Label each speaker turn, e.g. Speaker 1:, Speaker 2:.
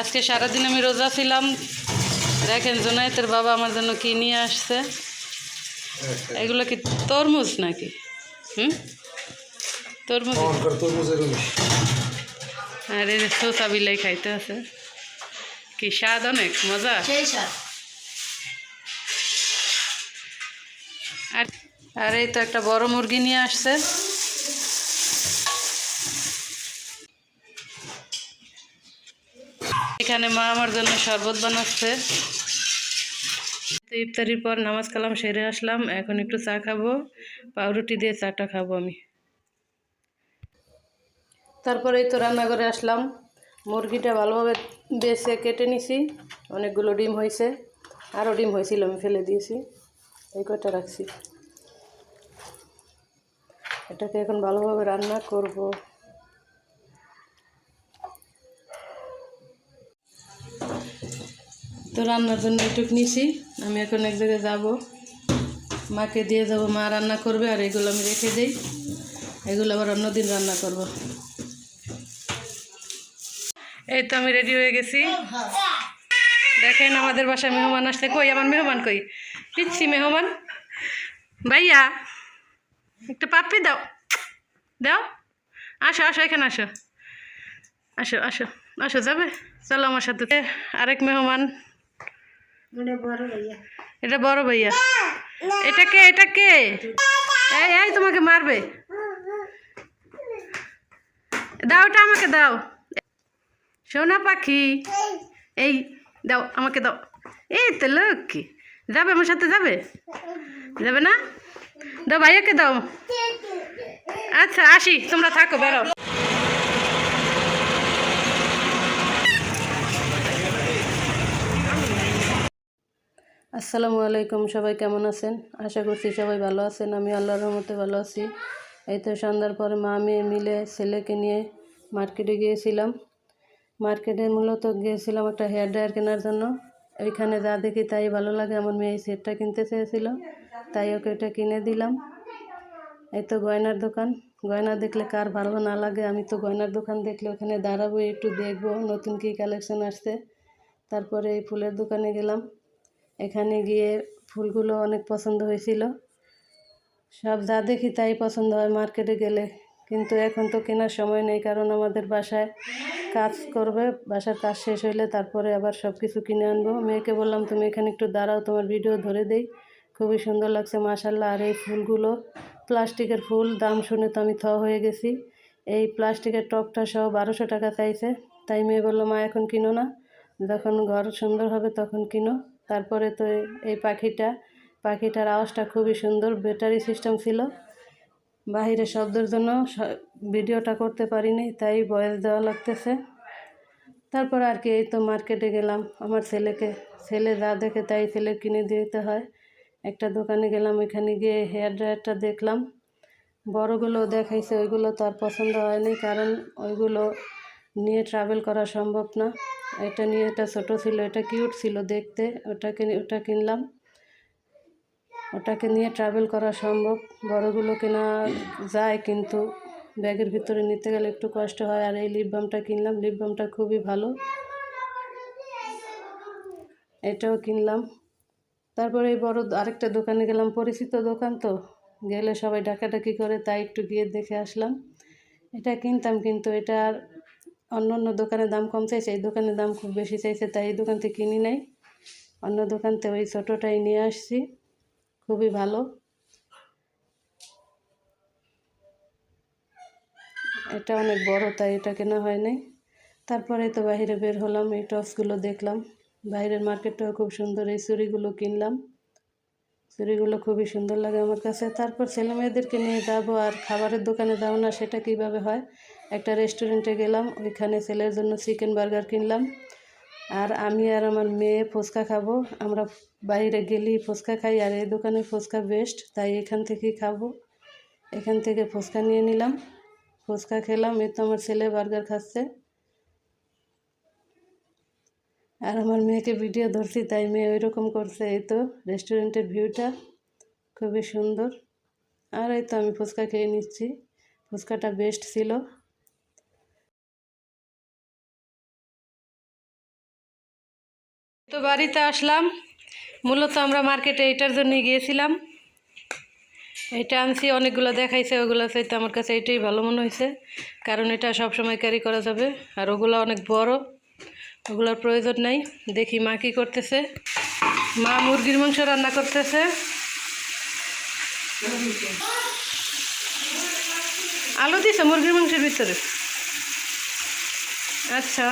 Speaker 1: আজকে সারাদিন আমি রোজা ছিলাম। দেখেন জোনায়েতের বাবা আমার জন্য কি নিয়ে আসছে। এগুলো কি তরমুজ নাকি? হুম? তরমুজ।
Speaker 2: তরমুজের
Speaker 1: আর এই যে শসা বিলাই খাইতে আছে। কি স্বাদ অনেক মজা? আর আর এই তো একটা বড় মুরগি নিয়ে আসছে। এখানে মা আমার জন্য শরবত বানাচ্ছে। তো ইফতারির পর নামাজ কালাম সেরে আসলাম, এখন একটু চা খাব, পাউরুটি দিয়ে চাটা খাব আমি। তারপরেই তো রান্নাঘরে আসলাম। মুরগিটা ভালোভাবে বেছে কেটে নিছি, অনেকগুলো ডিম হয়েছে, আরও ডিম হয়েছিল, আমি ফেলে দিয়েছি। এই কয়টা রাখছি? এটাকে এখন ভালোভাবে রান্না করব। তো রান্নার জন্য এটুক নিছি। আমি এখন এক জায়গায় যাব। মাকে দিয়ে যাব, মা রান্না করবে, আর এগুলো আমি রেখে দিই। এগুলো আবার অন্যদিন রান্না করব। এই তো আমি রেডি হয়ে গেছি। দেখেন আমাদের বাসায় মেহমান আসছে কই? আমার মেহমান কই? পিচ্ছি মেহমান। ভাইয়া, একটু পাপ্পি দাও। দাও। আসো আসো, এখানে আসো। আসো আসো আসো, যাবে? চলো আমার সাথে। আরেক মেহমান।
Speaker 3: মানে
Speaker 1: এটা বড় ভাইয়া। এটা কে? এটা কে? এই এই তোমাকে মারবে। দাও ওটা আমাকে, দাও। সোনা পাখি। এই, দাও, আমাকে দাও। এই তো লক্ষ্মী। যাবে আমার সাথে, যাবে? যাবে না? দাও ভাইয়াকে দাও। আচ্ছা আসি, তোমরা থাকো, বেরো। আসসালামু আলাইকুম, সবাই কেমন আছেন? আশা করছি সবাই ভালো আছেন। আমি আল্লাহর রহমতে ভালো আছি। এই তো সন্ধ্যার পরে মা মেয়ে মিলে ছেলেকে নিয়ে মার্কেটে গিয়েছিলাম। মার্কেটে মূলত গিয়েছিলাম একটা হেয়ার ড্রায়ার কেনার জন্য। ওইখানে যা দেখি তাই ভালো লাগে। আমার মেয়ে এই সেটটা কিনতে চেয়েছিল, তাই ওকে ওটা কিনে দিলাম। এই তো গয়নার দোকান। গয়না দেখলে কার ভালো না লাগে? আমি তো গয়নার দোকান দেখলে ওখানে দাঁড়াবো, একটু দেখব নতুন কী কালেকশন আসছে। তারপরে এই ফুলের দোকানে গেলাম। এখানে গিয়ে ফুলগুলো অনেক পছন্দ হয়েছিল। সব যা দেখি তাই পছন্দ হয় মার্কেটে গেলে। কিন্তু এখন তো কেনার সময় নেই, কারণ আমাদের বাসায় কাজ করবে, বাসার কাজ শেষ হইলে তারপরে আবার সব কিছু কিনে আনব। মেয়েকে বললাম, তুমি এখানে একটু দাঁড়াও, তোমার ভিডিও ধরে দেই। খুবই সুন্দর লাগছে মাশাল্লাহ আর এই ফুলগুলো, প্লাস্টিকের ফুল, দাম শুনে তো আমি থ হয়ে গেছি। এই প্লাস্টিকের টপটা সহ বারোশো টাকা চাইছে। তাই মেয়ে বলল, মা, এখন কিনো না। যখন ঘর সুন্দর হবে তখন কিনো। তারপরে তো এই- পাখিটা, পাখিটার আওয়াজটা খুবই সুন্দর ব্যাটারি সিস্টেম ছিল। বাহিরে শব্দের জন্য ভিডিওটা করতে পারিনি, তাই ভয়েস দেওয়া লাগতেছে। তারপর আর কি, এই তো মার্কেটে গেলাম। আমার ছেলেকে, ছেলে যা দেখে তাই ছেলে কিনে দিতে হয়। একটা দোকানে গেলাম ওইখানে গিয়ে হেয়ার ড্রায়ারটা দেখলাম। বড়গুলো দেখাইছে, ওইগুলো তো আর পছন্দ হয়নি, কারণ ওইগুলো নিয়ে ট্রাভেল করা সম্ভব না। এটা নিয়ে এটা ছোটো ছিল, এটা কিউট ছিল দেখতে। ওটাকে ওটা কিনলাম। ওটাকে নিয়ে ট্রাভেল করা সম্ভব। বড়গুলো কেনা যায় কিন্তু ব্যাগের ভিতরে নিতে গেলে একটু কষ্ট হয়। আর এই লিপ বামটা কিনলাম লিপ বামটা খুবই ভালো। এটাও কিনলাম। তারপরে এই বড় আরেকটা দোকানে গেলাম, পরিচিত দোকান তো। গেলে সবাই ডাকাডাকি করে, তাই একটু গিয়ে দেখে আসলাম। এটা কিনতাম কিন্তু এটার অন্য অন্য দোকানে দাম কম চাইছে, এই দোকানে দাম খুব বেশি চাইছে, তাই এই দোকান থেকে কিনি নাই। অন্য দোকান থেকে ওই ছোটোটাই নিয়ে আসছি, খুবই ভালো। এটা অনেক বড়, তাই এটা কেনা হয় নাই। তারপরে তো বাইরে বের হলাম, এই টপসগুলো দেখলাম। বাইরের মার্কেটটাও খুব সুন্দর, এই চুড়িগুলো কিনলাম। চুড়িগুলো খুবই সুন্দর লাগে আমার কাছে। তারপর ছেলে মেয়েদেরকে নিয়ে যাব, আর খাবারের দোকানে যাব না, সেটা কীভাবে হয়? একটা রেস্টুরেন্টে গেলাম, ওইখানে ছেলের জন্য চিকেন বার্গার কিনলাম। আর আমি আর আমার মেয়ে ফুচকা খাব। আমরা বাইরে গেলেই ফুচকা খাই, আর এই দোকানে ফুচকা বেস্ট তাই এখান থেকেই খাব। এখান থেকে ফুচকা নিয়ে নিলাম। ফুচকা খেলাম এ তো আমার ছেলে বার্গার খাচ্ছে। আর আমার মেয়েকে ভিডিও ধরছি, তাই মেয়ে ওই রকম করছে, এই তো রেস্টুরেন্টের ভিউটা খুবই সুন্দর। আর এই তো আমি ফুচকা খেয়ে নিচ্ছি। ফুচকাটা বেস্ট ছিল। তো বাড়িতে আসলাম। মূলত আমরা মার্কেটে এটার জন্য গিয়েছিলাম। এটা আনছি, অনেকগুলো দেখাইছে, ওগুলো চাইতে আমার কাছে এটাই ভালো মনে হয়েছে। কারণ এটা সব সময় ক্যারি করা যাবে, আর ওগুলো অনেক বড়, ওগুলোর প্রয়োজন নাই। দেখি মা কী করতেছে। মা মুরগির মাংস রান্না করতেছে। আলু দিছে মুরগির মাংসের ভিতরে। আচ্ছা।